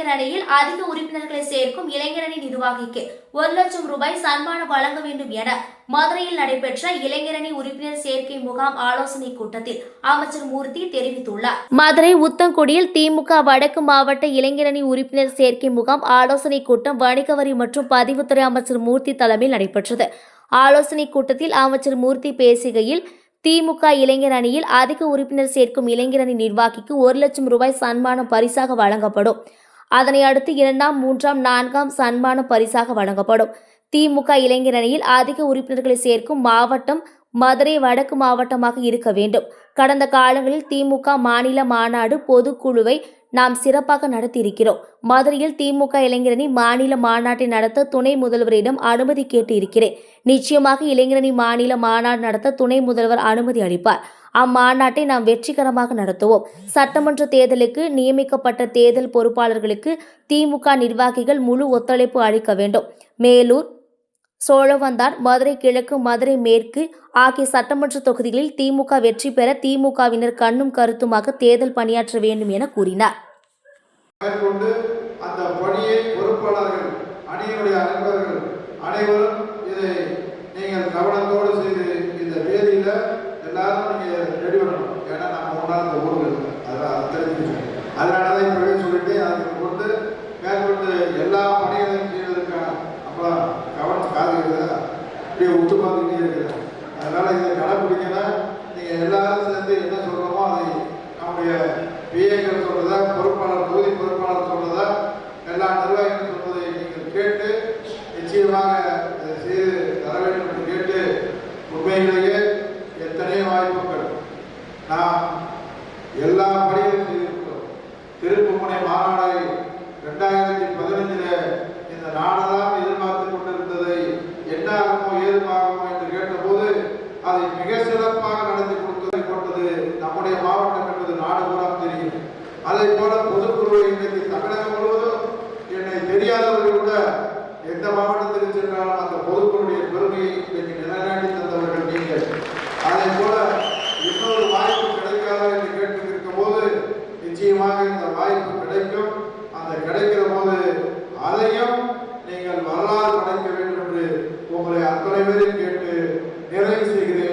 இளைஞர் அணியில் அதிக உறுப்பினர்களை சேர்க்கும் இளைஞரணி நிர்வாகிக்கு ஒரு லட்சம் ரூபாய் சன்மானம் வழங்க வேண்டும் என மதுரையில் நடைபெற்ற இளைஞரணி உறுப்பினர் சேர்க்கை முகாம் ஆலோசனை கூட்டத்தில் அமைச்சர் மூர்த்தி தெரிவித்துள்ளார். மதுரை உத்தங்குடியில் திமுக வடக்கு மாவட்ட இளைஞரணி உறுப்பினர் சேர்க்கை முகாம் ஆலோசனை கூட்டம் வணிக வரி மற்றும் பதிவுத்துறை அமைச்சர் மூர்த்தி தலைமையில் நடைபெற்றது. ஆலோசனை கூட்டத்தில் அமைச்சர் மூர்த்தி பேசுகையில் திமுக இளைஞர் அணியில் அதிக உறுப்பினர் சேர்க்கும் இளைஞரணி நிர்வாகிக்கு ஒரு லட்சம் ரூபாய் சன்மானம் பரிசாக வழங்கப்படும். அதனை அடுத்து இரண்டாம் மூன்றாம் நான்காம் சன்மான பரிசாக வழங்கப்படும். திமுக இளைஞர் அணியில் அதிக உறுப்பினர்களை சேர்க்கும் மாவட்டம் மதுரை வடக்கு மாவட்டமாக இருக்க வேண்டும். கடந்த காலங்களில் திமுக மாநில மாநாடு பொதுக்குழுவை நாம் சிறப்பாக நடத்தியிருக்கிறோம். மதுரையில் திமுக இளைஞரணி மாநில மாநாட்டை நடத்த துணை முதல்வரிடம் அனுமதி கேட்டு இருக்கிறேன் நிச்சயமாக இளைஞரணி மாநில மாநாடு நடத்த துணை முதல்வர் அனுமதி அளிப்பார். அம்மாநாட்டை நாம் வெற்றிகரமாக நடத்துவோம். சட்டமன்ற தேர்தலுக்கு நியமிக்கப்பட்ட தேர்தல் பொறுப்பாளர்களுக்கு திமுக நிர்வாகிகள் முழு ஒத்துழைப்பு அளிக்க வேண்டும். மேலூர் சோழவந்தான் மதுரை கிழக்கு மதுரை மேற்கு ஆகிய சட்டமன்ற தொகுதிகளில் திமுக வெற்றி பெற திமுகவினர் கண்ணும் கருத்துமாக தேர்தல் பணியாற்ற வேண்டும் என கூறினார். அதனால தான் இப்பவே சொல்லிட்டு அதுக்கு கொண்டு மேற்கொண்டு எல்லா அப்படியே ஒத்து பார்த்துக்கிட்டே இருக்கிறார் அதனால இதை கடைப்பிடிக்கணும் நீங்க எல்லாரும் சேர்ந்து என்ன சொல்றோமோ அதை நம்முடைய பிஏக்கள் சொல்றதா பொறுப்பாளர் தொகுதி பொறுப்பாளர் சொல்றதா எல்லா நிர்வாகிகள் சொல்வதை நீங்கள் கேட்டு நிச்சயமாக அதை செய்து தர வேண்டும் என்று கேட்டு உண்மையிலேயே எத்தனையோ வாய்ப்புகள் நாம் எல்லா பணிகளும் செய்திருக்கிறோம். திருப்புமுனை மாநாடை ஆகுமோ என்று கேட்டபோது அதை மிக சிறப்பாக நடத்தி கொடுத்ததை போட்டது நம்முடைய மாவட்டம் என்பது நாடு பூரா தெரியும். அதை போல அத்துறைவரை கேட்டு நிறைவு செய்கிறேன்.